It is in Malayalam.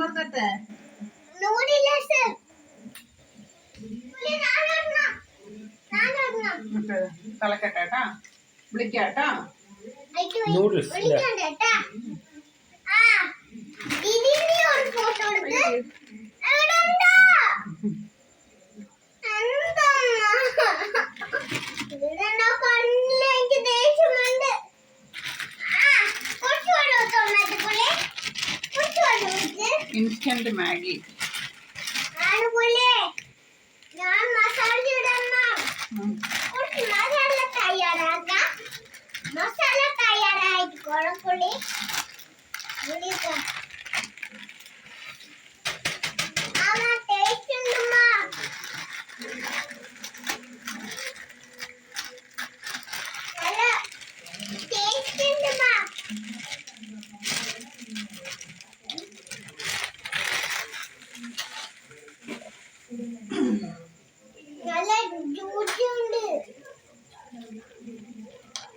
അമർത്തട്ടെ തിളക്കട്ടെ കേട്ടാ വിളിക്കാട്ടാ നൂഡിൽസ് വിളിക്കാണ്ടേട്ടാ ആ ഇതിന്റെ ഒരു ഫോട്ടോ എടുത്ത് ഇൻസ്റ്റന്റ് മാഗി മസാല തയ്യാറായി കുഴപ്പുള്ളി നല്ല ജൂസുണ്ട്